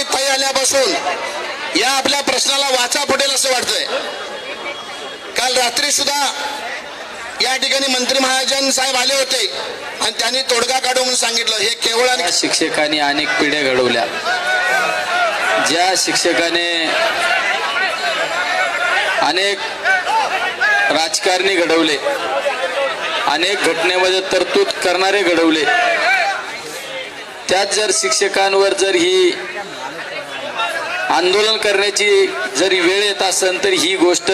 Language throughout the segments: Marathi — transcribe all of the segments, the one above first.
आणि ताई आल्यापासून या आपल्या प्रश्नाला वाचा फुटेल असं वाटतंय. काल रात्री सुद्धा या ठिकाणी मंत्री महाजन साहेब आले होते आणि त्यांनी तोडगा काढू म्हणून सांगितलं. हे केवळ आणि शिक्षकांनी अनेक पिढ्या घडवल्या ज्या शिक्षकाने अनेक राजकारणी घडवले अनेक घटनेमध्ये तरतूद करणारे घडवले त्यात जर शिक्षकांवर जर ही आंदोलन करण्याची जरी वेळ येत असेल तर ही गोष्ट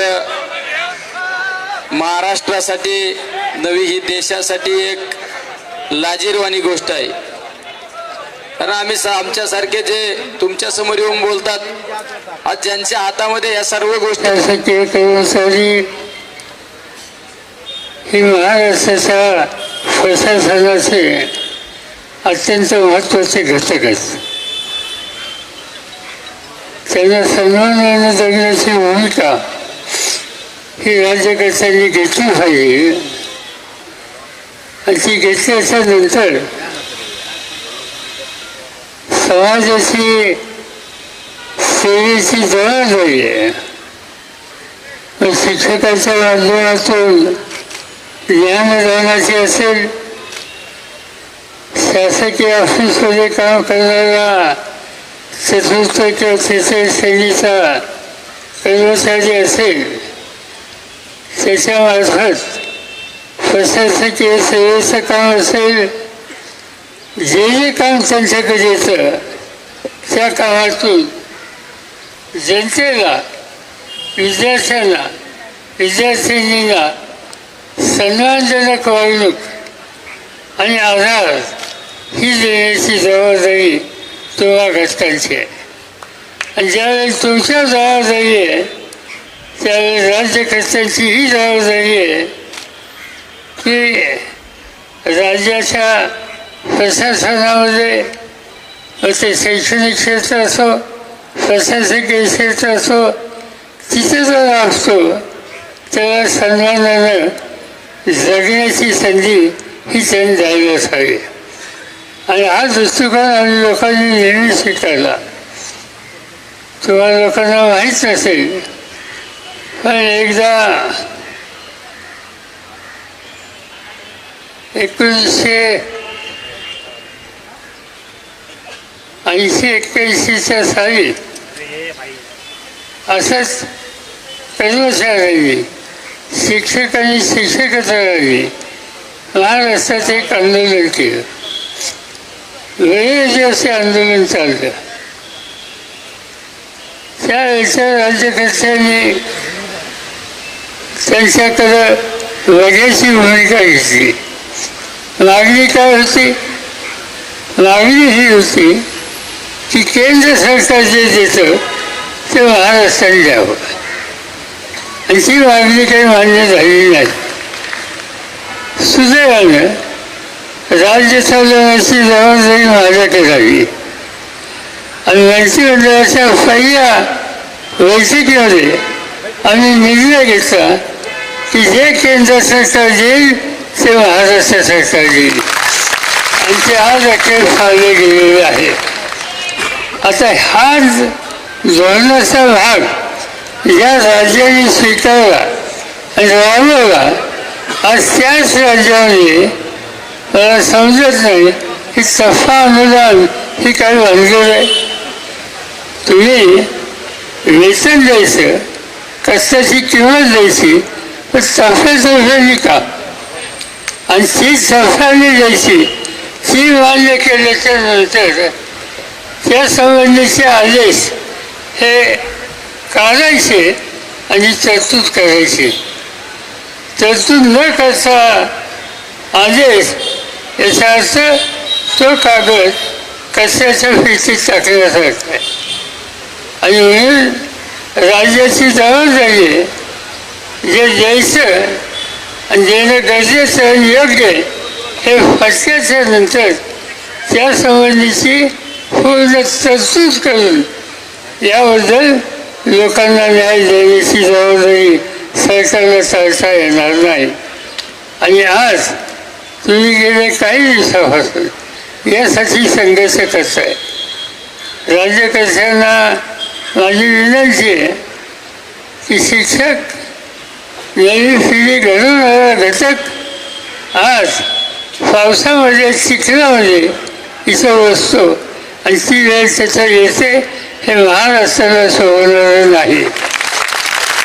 महाराष्ट्रासाठी नवी ही देशासाठी एक लाजीरवाणी गोष्ट आहे. कारण आम्ही आमच्यासारखे जे तुमच्यासमोर येऊन बोलतात आज ज्यांच्या हातामध्ये या सर्व गोष्टी ही महाराष्ट्राच्या प्रशासनाचे अत्यंत महत्त्वाचे घटक आहेत त्यांना सन्मानाने जगण्याची भूमिका ही राज्यकर्त्यांनी घेतली पाहिजे? आणि ती घेतल्याच्या नंतर समाजाची सेवेची जबाबदारी आहे. मग शिक्षकाच्या माध्यमातून ज्ञानदानाची असेल शासकीय ऑफिसमध्ये काम करणारा चतुर्थच्या किंवा तृतीय श्रेणीचा कर्मचारी असेल त्याच्यामार्फत प्रशासकीय सेवेचं काम असेल जे जे काम त्यांच्याकडे येतं त्या कामातून जनतेला विद्यार्थ्यांना विद्यार्थिनींना सन्मानजनक वागणूक आणि आधार ही देण्याची जबाबदारी तुम्हा घटकांची आहे. आणि ज्यावेळेस तुमच्या जबाबदारी आहे त्यावेळेस राज्यकर्त्यांची ही जबाबदारी आहे की राज्याच्या प्रशासनामध्ये ते शैक्षणिक क्षेत्र असो प्रशासकीय क्षेत्र असो तिथे जर असतो तेव्हा सन्मानानं जगण्याची संधी ही त्यांनी द्यायलाच असावी आणि हा दृष्टिकोन आम्ही लोकांनी नेहमी स्वीकारला तुम्हाला लोकांना माहीत नसेल पण एकदा एकोणीसशे ऐंशी एक्क्याऐंशीच्या साली असंच कर्मचाऱ्यांनी शिक्षकांनी आणि शिक्षकेतरांनी महाराष्ट्रात एक आंदोलन केलं. वेळेचे असे आंदोलन चाललं त्यावेळेच्या राज्यकर्त्यांनी त्यांच्याकडं वगैरेची भूमिका घेतली. मागणी काय होती? मागणी ही होती की केंद्र सरकार जे देतं ते महाराष्ट्राने द्यावं. आणि ती मागणी काही मान्य झालेली नाही. सुदैवानं राज्य चालवण्याची जबाबदारी माझ्याकडे झाली आणि मंत्रिमंडळाच्या पहिल्या बैठकीमध्ये आम्ही निर्णय घेतला की जे केंद्र सरकार देईल ते महाराष्ट्र सरकार देईल. आणि ते आज अखेर फाळले गेलेले आहे आता हा धोरणाचा भाग या राज्याने स्वीकारला आणि राबवला. आज त्याच राज्यामध्ये मला समजत नाही. की सफा अनुदान ही काय भानगड आहे. तुम्ही वेतन द्यायचं कष्टाची किंमत द्यायची पण सफेतर्फे का आणि ती सफाने द्यायची ती मान्य केल्याच्यानंतर त्यासंबंधीचे आदेश हे काढायचे आणि तरतूद करायची. तरतूद न करता आदेश याचा अर्थ तो कागद कचऱ्याच्या फिरतीत टाकण्यासारखा आहे आणि म्हणून राज्याची जबाबदारी आहे जे द्यायचं आणि देणं गरजेचं योग्य आहे हे फटक्याच्या नंतर त्यासंबंधीची पूर्ण तरतूद करून याबद्दल लोकांना न्याय देण्याची जबाबदारी सरकारला चालता येणार नाही. आणि आज तुम्ही गेले काही दिवसापासून. यासाठी संघर्ष करताय राज्यकर्त्यांना माझी विनंती आहे की शिक्षक नवी पिढी घडवणारा घटक आज पावसामध्ये चिखलामध्ये इथं बसतो. आणि ती वेळ त्याचं येते हे महाराष्ट्राला सोडवणारं नाही.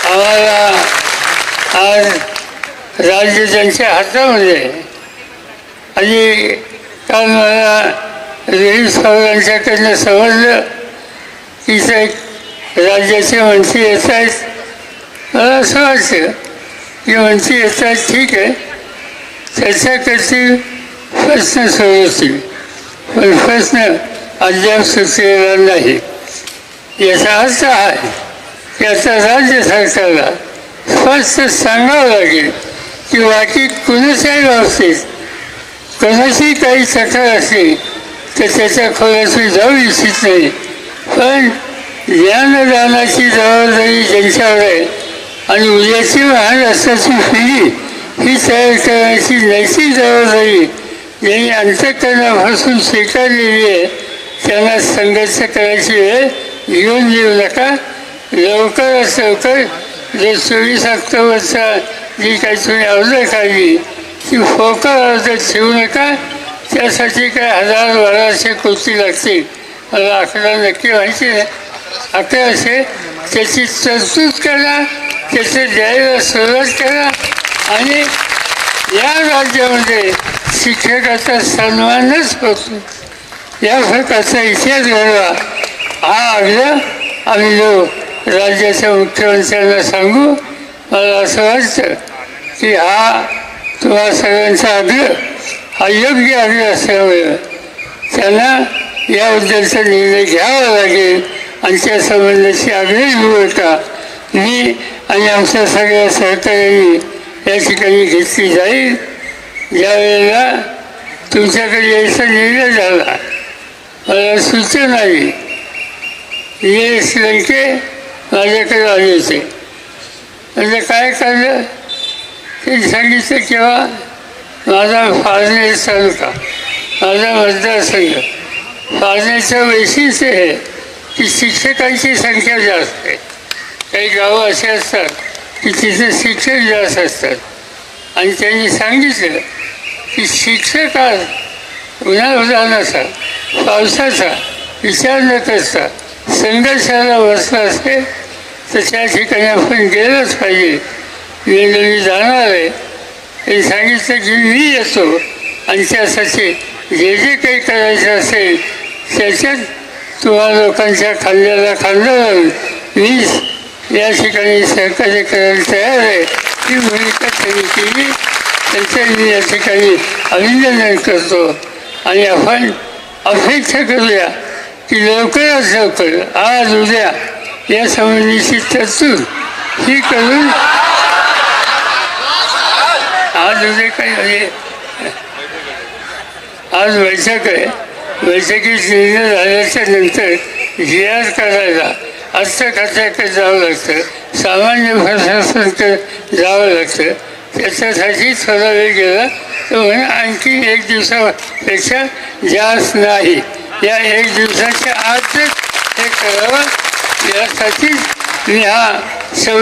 आम्हाला आज राज्य त्यांच्या हातामध्ये आहे. आणि काल मला रोहित साहेबांच्याकडनं समजलं की साहेब राज्याचे मंत्री येत आहेत मला असं वाटतं की मंत्री येत आहेत ठीक आहे. चर्चा करतील प्रश्न सोडवतील. पण प्रश्न अद्याप सुचलेला नाही. याचा अर्थ आहे की आता राज्य सरकारला स्पष्ट सांगावं लागेल की बाकी कुणाच्याही बाबतीत कोणाची काही तक्रार असली तर त्याच्या खोलाशी मी जाऊ इच्छित नाही. पण ज्ञानदानाची जबाबदारी ज्यांच्यावर आहे आणि उद्याची महाराष्ट्राची पिढी ही तयार करण्याची नैतिक जबाबदारी ज्यांनी अंतकरणापासून स्वीकारलेली आहे त्यांना संघर्ष करायची वेळ येऊन देऊ नका. लवकरात लवकर जे चोवीस ऑक्टोबरचा जी काही तुम्ही अर्ज काढली ती फोकर अर्ज ठेवू नका त्यासाठी काय हजार बाराशे कोटी लागतील. मला आकडा नक्की माहिती नाही अकराशे त्याची तरतूद करा त्याचं द्यायला सुरुवात करा आणि या राज्यामध्ये शिक्षकाचा सन्मानच होतो. या प्रकारचा इतिहास घडवा. हा आग्रह आम्ही जो राज्याच्या मुख्यमंत्र्यांना सांगू मला असं वाटतं की हा तुम्हाला सगळ्यांचा आदर हा योग्य आग्रह असल्यामुळे त्यांना याबद्दलचा निर्णय घ्यावा लागेल आणि त्या संबंधाची आग्रही भूमिका मी आणि आमच्या सगळ्या सहकार्यांनी या ठिकाणी घेतली जाईल. ज्या वेळेला तुमच्याकडे यायचा निर्णय झाला मला सूचना आली ये लंके माझ्याकडे आले होते म्हणजे काय करलं ते सांगितलं किंवा माझा फाळणे तालुका माझा मतदारसंघ फाळण्याचं वैशिष्ट्य हे की शिक्षकांची संख्या जास्त आहे. काही गावं असे असतात की तिथे शिक्षक जास्त असतात. आणि त्यांनी सांगितलं की शिक्षक आज उन्हाळ्याचा पावसाचा विचार न करता संघर्षाला बसला असते तर त्या ठिकाणी आपण गेलंच पाहिजे. मी जाणार आहे हे सांगितलं की मी येतो. आणि त्यासाठी जे जे काही करायचं असेल त्याच्यात तुम्हा लोकांच्या खांद्याला खाल्लं लावून मी या ठिकाणी सहकार्य करायला तयार आहे. ही भूमिका त्यांनी केली. त्यांचं मी या ठिकाणी अभिनंदन करतो. आणि आपण अपेक्षा करूया की लवकरात लवकर आज उद्या या संबंधीची तरतूद ही करून आज उद्या काही म्हणजे आज वैशाख आहे वैशाखी निर्णय झाल्याच्यानंतर रियाज आर करायला अर्थ जावं लागतं सामान्य प्रशासनाकडे जावं लागतं त्याच्यासाठी थोडा वेळ गेला तर म्हणजे आणखी एक दिवसापेक्षा जास्त नाही या एक दिवसाच्या आतच हे करावं यासाठी मी हा सौ